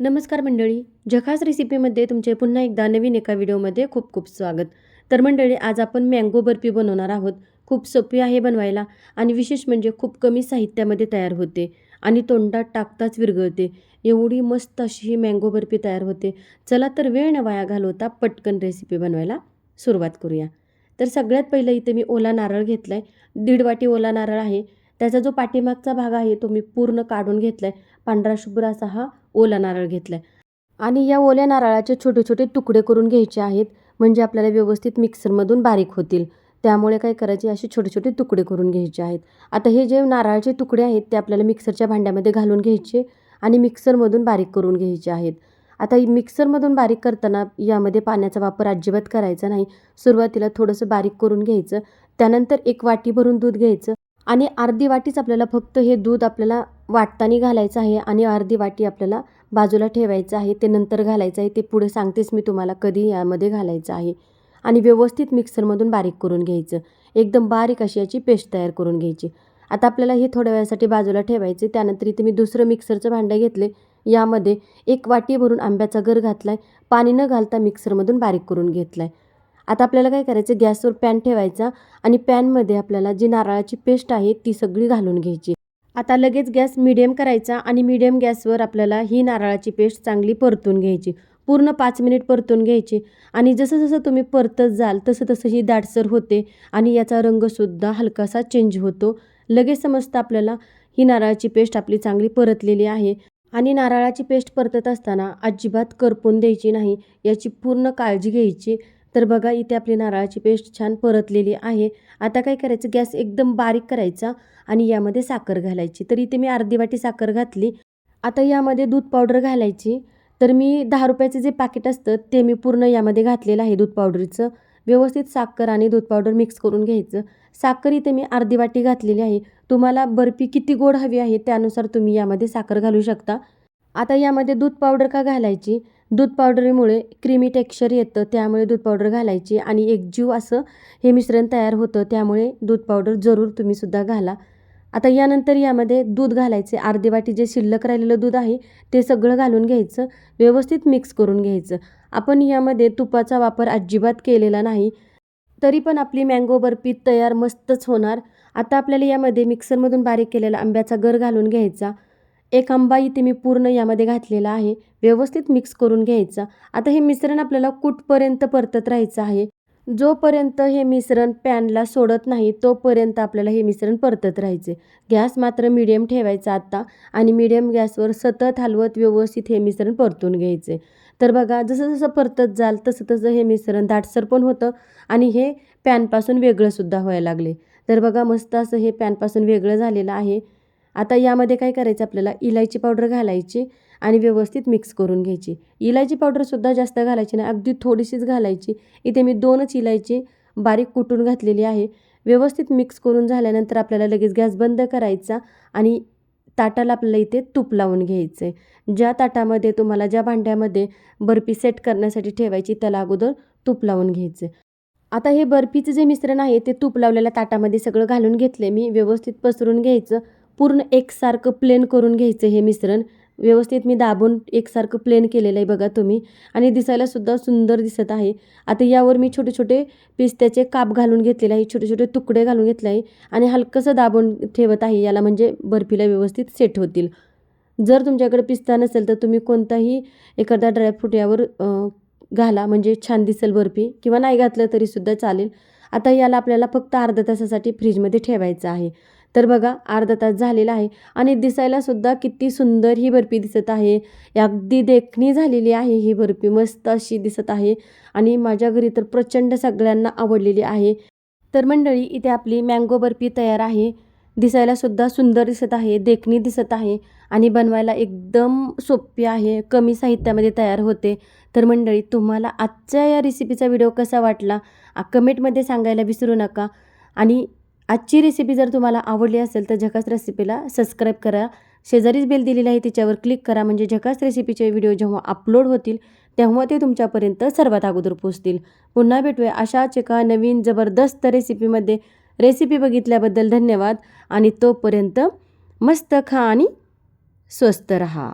नमस्कार मंडळी जखास रेसिपीमध्ये तुमचे पुन्हा एकदा नवीन एका व्हिडिओमध्ये खूप खूप स्वागत. तर मंडळी आज आपण मँगो बर्फी बनवणार आहोत. खूप सोपी आहे बनवायला आणि विशेष म्हणजे खूप कमी साहित्यामध्ये तयार होते आणि तोंडात टाकताच विरघळते. एवढी मस्त अशी ही मँगो बर्फी तयार होते. चला तर वेळ न वाया घालवता पटकन रेसिपी बनवायला सुरुवात करूया. तर सगळ्यात पहिलं इथे मी ओला नारळ घेतला आहे दीड वाटी ओला नारळ आहे. त्याचा जो पाठीमागचा भाग आहे तो मी पूर्ण काढून घेतला आहे पांढरा शुभ्र असा हा ओला नारळ घेतला आहे आणि या ओल्या नारळाचे छोटे छोटे तुकडे करून घ्यायचे आहेत म्हणजे आपल्याला व्यवस्थित मिक्सरमधून बारीक होतील. त्यामुळे काय करायचे असे छोटे छोटे तुकडे करून घ्यायचे आहेत. आता हे जे नारळाचे तुकडे आहेत ते आपल्याला मिक्सरच्या भांड्यामध्ये घालून घ्यायचे आणि मिक्सरमधून बारीक करून घ्यायचे आहेत. आता मिक्सरमधून बारीक करताना यामध्ये पाण्याचा वापर अजिबात करायचा नाही. सुरुवातीला थोडंसं बारीक करून घ्यायचं. त्यानंतर एक वाटी भरून दूध घ्यायचं. आणि अर्धी वाटीच आपल्याला फक्त हे दूध आपल्याला वाटतानी घालायचं आहे आणि अर्धी वाटी आपल्याला बाजूला ठेवायचं आहे ते नंतर घालायचं आहे ते पुढे सांगतेच मी तुम्हाला कधी यामध्ये घालायचं आहे. आणि व्यवस्थित मिक्सरमधून बारीक करून घ्यायचं. एकदम बारीक अशी याची पेस्ट तयार करून घ्यायची. आता आपल्याला हे थोड्या वेळासाठी बाजूला ठेवायचे त्यानंतर इथे मी दुसरं मिक्सरचं भांडं घेतले यामध्ये एक वाटी भरून आंब्याचा गर घातला आहे पाणी न घालता मिक्सरमधून बारीक करून घेतला आहे आता आपल्याला काय करायचं गॅसवर पॅन ठेवायचा आणि पॅनमध्ये आपल्याला जी नारळाची पेस्ट आहे ती सगळी घालून घ्यायची. आता लगेच गॅस मिडियम करायचा आणि मिडियम गॅसवर आपल्याला ही नारळाची पेस्ट चांगली परतून घ्यायची. पूर्ण पाच मिनिट परतून घ्यायची. आणि जसं जसं तुम्ही परतत जाल तसं तसं ही दाटसर होते आणि याचा रंगसुद्धा हलकासा चेंज होतो. लगेच समजतं आपल्याला ही नारळाची पेस्ट आपली चांगली परतलेली आहे. आणि नारळाची पेस्ट परतत असताना अजिबात करपून द्यायची नाही. याची पूर्ण काळजी घ्यायची. तर बघा इथे आपली नारळाची पेस्ट छान परतलेली आहे. आता काय करायचं? गॅस एकदम बारीक करायचा आणि यामध्ये साखर घालायची. तर इथे मी अर्धी वाटी साखर घातली. आता यामध्ये दूध पावडर घालायची. तर मी दहा रुपयाचं जे पाकिट असतं ते मी पूर्ण यामध्ये घातलेलं आहे दूध पावडरचं. व्यवस्थित साखर आणि दूध पावडर मिक्स करून घ्यायचं. साखर इथे मी अर्धी वाटी घातलेली आहे. तुम्हाला बर्फी किती गोड हवी आहे त्यानुसार तुम्ही यामध्ये साखर घालू शकता. आता यामध्ये दूध पावडर का घालायची? दूध पावडरीमुळे क्रीमी टेक्स्चर येतं त्यामुळे दूध पावडर घालायची आणि एकजीव असं हे मिश्रण तयार होतं त्यामुळे दूध पावडर जरूर तुम्हीसुद्धा घाला. आता यानंतर यामध्ये दूध घालायचे. अर्धी वाटी जे शिल्लक राहिलेलं दूध आहे ते सगळं घालून घ्यायचं. व्यवस्थित मिक्स करून घ्यायचं. आपण यामध्ये तुपाचा वापर अजिबात केलेला नाही तरी पण आपली मँगो बर्फी तयार मस्तच होणार. आता आपल्याला यामध्ये मिक्सरमधून बारीक केलेला आंब्याचा गर घालून घ्यायचा. एक आंबा इथे मी पूर्ण यामध्ये घातलेला आहे. व्यवस्थित मिक्स करून घ्यायचा. आता हे मिश्रण आपल्याला कुठपर्यंत परतत राहायचं आहे? जोपर्यंत हे मिश्रण पॅनला सोडत नाही तोपर्यंत आपल्याला हे मिश्रण परतत राहायचे. गॅस मात्र मिडियम ठेवायचा आता आणि मिडियम गॅसवर सतत हलवत व्यवस्थित हे मिश्रण परतून घ्यायचे. तर बघा जसं जसं परतत जाल तसं तसं हे मिश्रण दाटसर पण होतं आणि हे पॅनपासून वेगळंसुद्धा व्हायला लागले. तर बघा मस्त असं हे पॅनपासून वेगळं झालेलं आहे. आता यामध्ये काय करायचं आपल्याला? इलायची पावडर घालायची आणि व्यवस्थित मिक्स करून घ्यायची. इलायची पावडरसुद्धा जास्त घालायची नाही अगदी थोडीशीच घालायची. इथे मी दोनच इलायची बारीक कुटून घातलेली आहे. व्यवस्थित मिक्स करून झाल्यानंतर आपल्याला लगेच गॅस बंद करायचा आणि ताटाला आपल्याला इथे तूप लावून घ्यायचं आहे ज्या ताटामध्ये तुम्हाला ज्या भांड्यामध्ये बर्फी सेट करण्यासाठी ठेवायची त्याला अगोदर तूप लावून घ्यायचं आता हे बर्फीचं जे मिश्रण आहे ते तूप लावलेल्या ताटामध्ये सगळं घालून घेतले मी. व्यवस्थित पसरून घ्यायचं. पूर्ण एकसारखं प्लेन करून घ्यायचं हे मिश्रण. व्यवस्थित मी दाबून एकसारखं प्लेन केलेलं आहे बघा तुम्ही. आणि दिसायलासुद्धा सुंदर दिसत आहे. आता यावर मी छोटे छोटे पिस्त्याचे काप घालून घेतलेले आहे. छोटे छोटे तुकडे घालून घेतले आहे. आणि हलकंसं दाबून ठेवत आहे. याला म्हणजे बर्फीला व्यवस्थित सेट होतील. जर तुमच्याकडे पिस्ता नसेल तर तुम्ही कोणताही एखादा ड्रायफ्रूट यावर घाला. म्हणजे छान दिसेल बर्फी. किंवा नाही घातलं तरीसुद्धा चालेल. आता याला आपल्याला फक्त अर्धा तासासाठी फ्रीजमध्ये ठेवायचं आहे. तर बघा अर्धा तास झालेला आहे आणि दिसायलासुद्धा किती सुंदर ही बर्फी दिसत आहे. अगदी देखणी झालेली आहे ही बर्फी मस्त अशी दिसत आहे आणि माझ्या घरी तर प्रचंड सगळ्यांना आवडलेली आहे. तर मंडळी इथे आपली मँगो बर्फी तयार आहे. दिसायलासुद्धा सुंदर दिसत आहे देखणी दिसत आहे आणि बनवायला एकदम सोपी आहे कमी साहित्यामध्ये तयार होते. तर मंडळी तुम्हाला आजच्या या रेसिपीचा व्हिडिओ कसा वाटला? कमेंटमध्ये सांगायला विसरू नका. आणि आजची रेसिपी जर तुम्हाला आवडली असेल तर झकास रेसिपीला सबस्क्राईब करा. शेजारीच बेल दिलेली आहे तिच्यावर क्लिक करा. म्हणजे झकास रेसिपीचे व्हिडिओ जेव्हा अपलोड होतील तेव्हा ते तुमच्यापर्यंत सर्वात अगोदर पोचतील पुन्हा भेटूया अशाच एका नवीन जबरदस्त रेसिपीमध्ये रेसिपी बघितल्याबद्दल धन्यवाद. आणि तोपर्यंत मस्त खा आणि स्वस्त रहा.